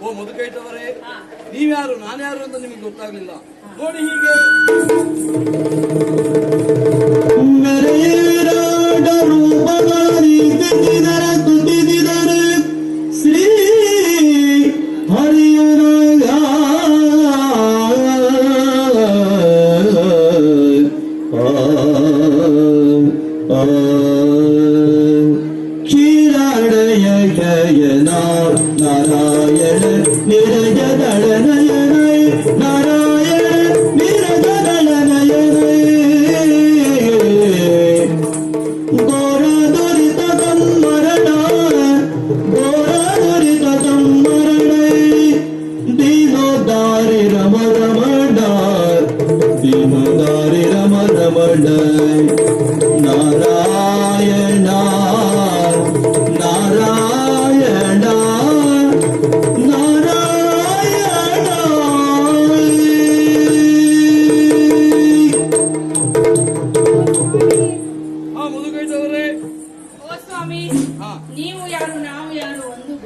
ಓ ಮಧುಕೈಟವರೇ. ನೀವ್ಯಾರು ನಾನ್ಯಾರು ಅಂತ ನಿಮಗೆ ಗೊತ್ತಾಗ್ಲಿಲ್ಲ ನೋಡಿ ಹೀಗೆ ஜய ஜய நாராயண நிரய தடநயனை நாராயண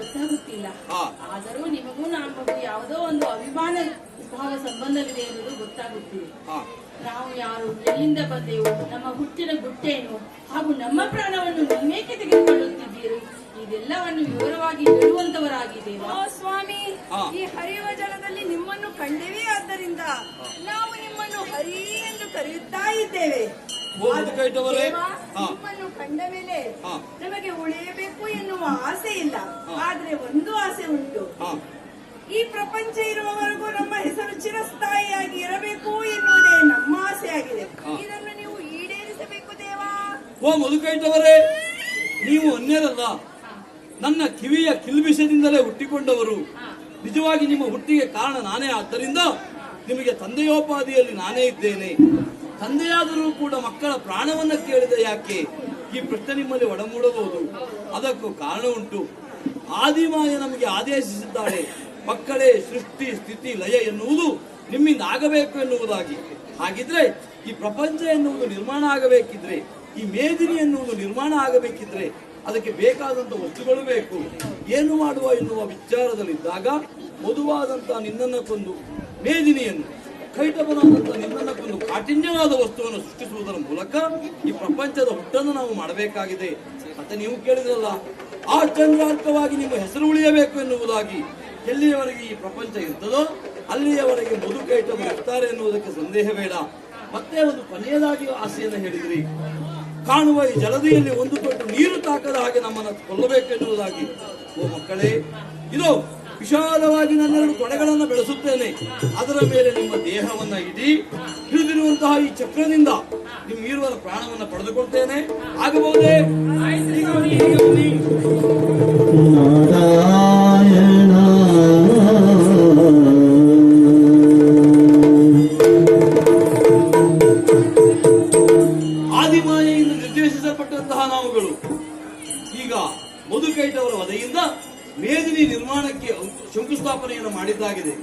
ಗೊತ್ತಾಗುತ್ತಿಲ್ಲ. ಆದರೂ ನಿಮಗೂ ನಮಗೂ ಯಾವುದೋ ಒಂದು ಅಭಿಮಾನ ಭಾವ ಸಂಬಂಧವಿದೆ ಎನ್ನುವುದು ಗೊತ್ತಾಗುತ್ತಿದೆ. ನಾವು ಯಾರು ಎಲ್ಲಿಂದ ಬಂದೆವು ನಮ್ಮ ಹುಟ್ಟಿನ ಗುಟ್ಟೇನು ಹಾಗೂ ನಮ್ಮ ಪ್ರಾಣವನ್ನು ನೀವೇಕೆ ತೆಗೆದುಕೊಳ್ಳುತ್ತಿದ್ದೀರಿ? ಇದೆಲ್ಲವನ್ನು ವಿವರವಾಗಿ ಹೇಳುವಂತವರಾಗಿದ್ದೇವಾ. ಓ ಸ್ವಾಮಿ ಈ ಹರಿಯುವ ಜಲದಲ್ಲಿ ನಿಮ್ಮನ್ನು ಕಂಡೆವೇ ಆದ್ದರಿಂದ ನಾವು ನಿಮ್ಮನ್ನು ಹರಿ ಎಂದು ಕರೆಯುತ್ತಾ ಇದ್ದೇವೆ. ನಿಮ್ಮನ್ನು ಕಂಡ ಮೇಲೆ. ನಮಗೆ ಉಳಿಯಬೇಕು ಎನ್ನುವ ಆಸೆ ಇಲ್ಲ ಆದರೆ ಒಂದು ಆಸೆ ಉಂಟು. ಈ ಪ್ರಪಂಚ ಇರುವವರೆಗೂ ನಮ್ಮ ಹೆಸರು ಚಿರಸ್ಥಾಯಿಯಾಗಿ ಇರಬೇಕು ಎನ್ನುವುದೇ ನಮ್ಮ ಆಸೆಯಾಗಿದೆ. ಆಗಿದೆ ಇದನ್ನು ನೀವು ಈಡೇರಿಸಬೇಕು ದೇವಾ. ಓ ಮಧುಕೈಟವರೇ ನೀವು ಅನ್ಯರಲ್ಲ. ನನ್ನ ಕಿವಿಯ ಕಿಲ್ಬಿಷದಿಂದಲೇ ಹುಟ್ಟಿಕೊಂಡವರು. ನಿಜವಾಗಿ ನಿಮ್ಮ ಹುಟ್ಟಿಗೆ ಕಾರಣ ನಾನೇ. ಆದ್ದರಿಂದ ನಿಮಗೆ ತಂದೆಯೋಪಾದಿಯಲ್ಲಿ ನಾನೇ ಇದ್ದೇನೆ. ತಂದೆಯಾದರೂ ಕೂಡ ಮಕ್ಕಳ ಪ್ರಾಣವನ್ನ ಕೇಳಿದ ಯಾಕೆ? ಈ ಪ್ರಶ್ನೆ ನಿಮ್ಮಲ್ಲಿ ಒಡಮೂಡಬಹುದು. ಅದಕ್ಕೂ ಕಾರಣ ಉಂಟು. ಆದಿಮಾಯ ನಮಗೆ ಆದೇಶಿಸಿದ್ದಾಳೆ, ಮಕ್ಕಳೇ ಸೃಷ್ಟಿ, ಸ್ಥಿತಿ, ಲಯ ಎನ್ನುವುದು ನಿಮ್ಮಿಂದ ಆಗಬೇಕು ಎನ್ನುವುದಾಗಿ. ಹಾಗಿದ್ರೆ ಈ ಪ್ರಪಂಚ ಎನ್ನುವುದು ನಿರ್ಮಾಣ ಆಗಬೇಕಿದ್ರೆ, ಈ ಮೇದಿನಿ ಎನ್ನುವುದು ನಿರ್ಮಾಣ ಆಗಬೇಕಿದ್ರೆ ಅದಕ್ಕೆ ಬೇಕಾದಂತ ವಸ್ತುಗಳು ಬೇಕು. ಏನು ಮಾಡುವ ಎನ್ನುವ ವಿಚಾರದಲ್ಲಿದ್ದಾಗ ಮಧುವಾದಂತಹ ನಿನ್ನನ್ನು ಕೊಂದು ಮೇದಿನಿಯನ್ನು ನಿನ್ನನ್ನ ಒಂದು ಕಾಠಿಣ್ಯವಾದ ವಸ್ತುವನ್ನು ಸೃಷ್ಟಿಸುವುದರ ಮೂಲಕ ಈ ಪ್ರಪಂಚದ ಹುಟ್ಟನ್ನು ನಾವು ಮಾಡಬೇಕಾಗಿದೆ ಅಂತ ನೀವು ಕೇಳಿದ್ರಲ್ಲ, ಆ ಚಂದ್ರಾರ್ಥವಾಗಿ ನಿಮ್ಮ ಹೆಸರು ಉಳಿಯಬೇಕು ಎನ್ನುವುದಾಗಿ ಎಲ್ಲಿಯವರೆಗೆ ಈ ಪ್ರಪಂಚ ಇರ್ತದೋ ಅಲ್ಲಿಯವರೆಗೆ ಕೈಟಮ ಇರ್ತಾರೆ ಎನ್ನುವುದಕ್ಕೆ ಸಂದೇಹ ಬೇಡ. ಮತ್ತೆ ಒಂದು ಕೊನೆಯದಾಗಿ ಆಸೆಯನ್ನು ಹೇಳಿದ್ರಿ, ಕಾಣುವ ಈ ಜಲದಿಯಲ್ಲಿ ಒಂದು ತೊಟ್ಟು ನೀರು ತಾಕದ ಹಾಗೆ ನಮ್ಮನ್ನು ಕೊಲ್ಲಬೇಕು ಎನ್ನುವುದಾಗಿ. ಓ ಮಕ್ಕಳೇ, ಇದು ವಿಶಾಲವಾಗಿ ನನ್ನೆರಡು ಕೊಡೆಗಳನ್ನು ಬೆಳೆಸುತ್ತೇನೆ. ಅದರ ಮೇಲೆ ನಿಮ್ಮ ದೇಹವನ್ನ ಇಡಿ, ಹಿಡಿದಿರುವಂತಹ ಈ ಚಕ್ರದಿಂದ ನಿಮ್ಮ ಇರುವ ಪ್ರಾಣವನ್ನ ಪಡೆದುಕೊಳ್ತೇನೆ. ಆಗಬಹುದೇ? ಆದಿಮಾಯೆಯಿಂದ ನಿರ್ದೇಶಿಸಲ್ಪಟ್ಟಂತಹ ನಾವುಗಳು. ಈಗ ಮಧುಕೈಟವರ ವಧೆಯಿಂದ ಮೇದಿನಿ ನಿರ್ಮಾಣಕ್ಕೆ ಶಂಕುಸ್ಥಾಪನೆಯನ್ನು ಮಾಡಿದ್ದಾಗಿದೆ.